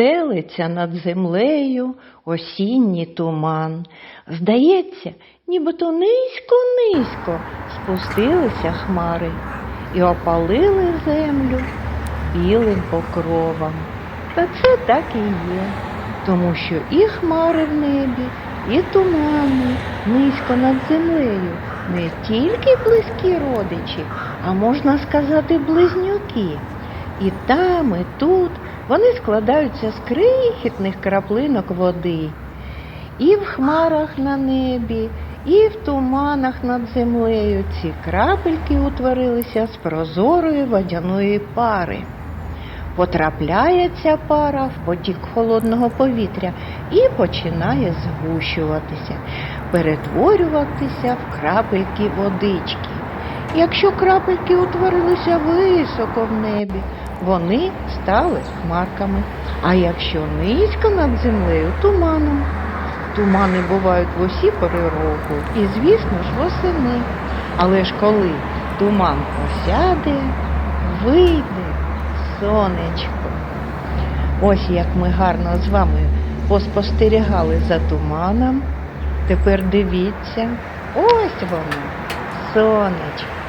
Стелиться над землею осінній туман. Здається, нібито низько-низько спустилися хмари і опалили землю білим покровом. Та це так і є, тому що і хмари в небі, і тумани низько над землею не тільки близькі родичі, а можна сказати близнюки. І там, і тут вони складаються з крихітних краплинок води. І в хмарах на небі, і в туманах над землею ці крапельки утворилися з прозорої водяної пари. Потрапляє ця пара в потік холодного повітря і починає згущуватися, перетворюватися в крапельки водички. Якщо крапельки утворилися високо в небі, вони стали хмарками, а якщо низько над землею туманом. Тумани бувають в усі пори року і, звісно ж, восени. Але ж коли туман посяде, вийде сонечко. Ось як ми гарно з вами поспостерігали за туманом. Тепер дивіться, ось воно, сонечко.